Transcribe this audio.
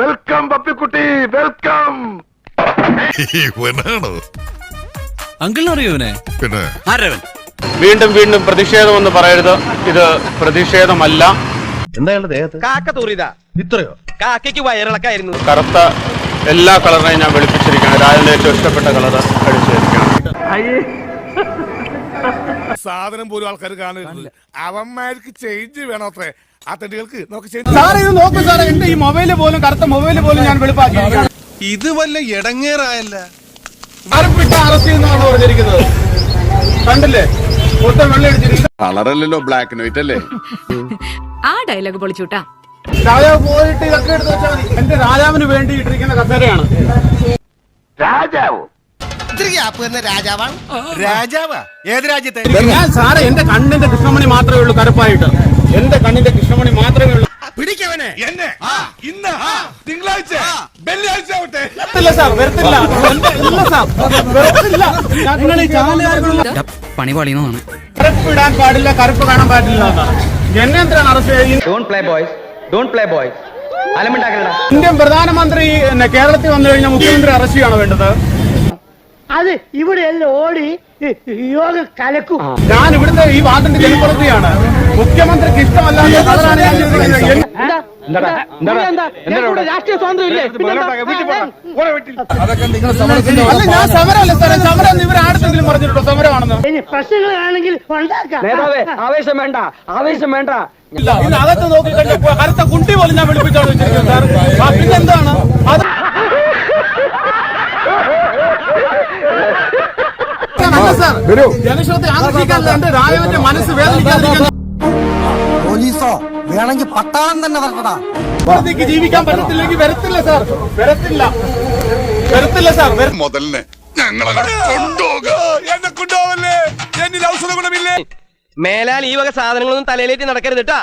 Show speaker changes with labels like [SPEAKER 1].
[SPEAKER 1] Welcome പപ്പിക്കുട്ടി welcome.
[SPEAKER 2] ഇവനാണോ?
[SPEAKER 3] ഇവനെ?
[SPEAKER 2] പിന്നെ?
[SPEAKER 3] ആരവൻ?
[SPEAKER 4] വീണ്ടും വീണ്ടും പ്രതിഷേധമെന്ന് പറയരുത്. ഇത് പ്രതിഷേധമല്ല.
[SPEAKER 5] കാക്ക തൂറിയതാ. ഇത്രയോ? കാക്കയ്ക്ക് വയറിളക്കായിരുന്നു.
[SPEAKER 4] കറുത്ത എല്ലാ കളറിനെയും ഞാൻ വെളുപ്പിച്ചിരിക്കുകയാണ്. രാജന്റെ ഏറ്റവും ഇഷ്ടപ്പെട്ട കളർ അടിച്ചിരിക്കുകയാണ്.
[SPEAKER 2] സാധനം പോലും ആൾക്കാർ കാണുന്നില്ല അവന്മാർക്ക് ചേഞ്ച് വേണോ അത്രേ? ആ തെണ്ടുകൾക്ക് നമുക്ക്
[SPEAKER 6] സാറേ ഇത് നോക്കൂ സാറേ എന്റെ ഈ മൊബൈൽ പോലും കറുത്ത മൊബൈൽ പോലും ഞാൻ
[SPEAKER 2] ഇത് വല്ല ഇടങ്ങേറായല്ല
[SPEAKER 6] അറസ്റ്റ് ചെയ്യുന്നതാണ് പറഞ്ഞിരിക്കുന്നത്. കണ്ടില്ലേ? മൊത്തം വെള്ളം അടിച്ചിരിക്കുന്നത്
[SPEAKER 7] കളറല്ലല്ലോ ബ്ലാക്ക് ആൻഡ് വൈറ്റ് അല്ലേ?
[SPEAKER 8] ആ ഡയലോഗ് പൊളിച്ചൂട്ടാ
[SPEAKER 6] രാജാവ് പോയിട്ട് ഇതൊക്കെ എടുത്ത് വെച്ചാൽ മതി. എന്റെ രാജാവിന് വേണ്ടി ഇട്ടിരിക്കുന്ന കസേരയാണ്.
[SPEAKER 1] രാജാവോ?
[SPEAKER 2] രാജാവാ. ഏത് രാജ്യത്തെ?
[SPEAKER 6] ഞാൻ സാറേ എന്റെ കണ്ണിന്റെ കൃഷ്ണമണി മാത്രമേ ഉള്ളൂ കറുപ്പായിട്ട്. എന്റെ കണ്ണിന്റെ കൃഷ്ണമണി മാത്രമേ ഉള്ളൂ.
[SPEAKER 2] പിടിക്കവനെ. എന്നെ? ഇന്ന്? തിങ്കളാഴ്ച? വെള്ളിയാഴ്ച ആവട്ടെ.
[SPEAKER 6] വരത്തില്ല സാർ വരത്തില്ല എന്റെ- ഇല്ല സാർ വരത്തില്ല ഞങ്ങൾ ഈ ചാനലുകാർക്കുള്ള
[SPEAKER 3] പണി പണിയുന്നതാണ്
[SPEAKER 6] കറുപ്പ് ഇടാൻ പാടില്ല കറുപ്പ് കാണാൻ പാടില്ല എന്നെ. എന്തിനാണ് arrest
[SPEAKER 5] don't play boys don't play boys
[SPEAKER 6] Indian പ്രധാനമന്ത്രി കേരളത്തിൽ വന്നു കഴിഞ്ഞാൽ മുഖ്യമന്ത്രി അറസ്റ്റ് ചെയ്യാണ് വേണ്ടത്.
[SPEAKER 9] അത് ഇവിടെയെല്ലാം ഓടി യോഗ കലക്കും.
[SPEAKER 6] ഞാൻ ഇവിടുത്തെ ഈ വാർഡിന്റെ ജനപ്രതിയാണ് മുഖ്യമന്ത്രിക്ക് ഇഷ്ടമല്ലാതെ
[SPEAKER 9] രാഷ്ട്രീയ സ്വാതന്ത്ര്യം ഇല്ലേ
[SPEAKER 6] അല്ല ഞാൻ സമരമല്ല സാറേ സമരം ഇവർ ആടുത്തെങ്കിലും പറഞ്ഞിട്ടുണ്ടോ? സമരമാണെന്ന്.
[SPEAKER 9] ഇനി പ്രശ്നങ്ങളാണെങ്കിൽ
[SPEAKER 5] ആവേശം വേണ്ട. ആവേശം വേണ്ട.
[SPEAKER 6] അകത്ത് നോക്കി കഴിഞ്ഞ കറുത്ത കുണ്ടി പോലും ഞാൻ വിളിപ്പിച്ചാണ് വെച്ചിരിക്കുന്നത് സാർ പിന്നെന്താണ്? അത് മനസ്സ് വേദനിക്കാതിരിക്കാൻ
[SPEAKER 10] പോലീസോ വേണമെങ്കിൽ പട്ടാളം തന്നെ വരട്ടടാ
[SPEAKER 6] ജീവിക്കാൻ പറ്റത്തില്ലെങ്കിൽ വരത്തില്ല സാർ. വരത്തില്ല. വരത്തില്ല സാർ.
[SPEAKER 7] മുതലിനെ ഞങ്ങളെ കൊണ്ടുപോക.
[SPEAKER 2] എന്നെ കൊണ്ടുപോവല്ലേ എന്നിൽ ഔഷധ ഗുണമില്ലേ
[SPEAKER 5] മേലാൽ ഈ വക സാധനങ്ങളൊന്നും തലയിലേറ്റി നടക്കരുത് കേട്ടാ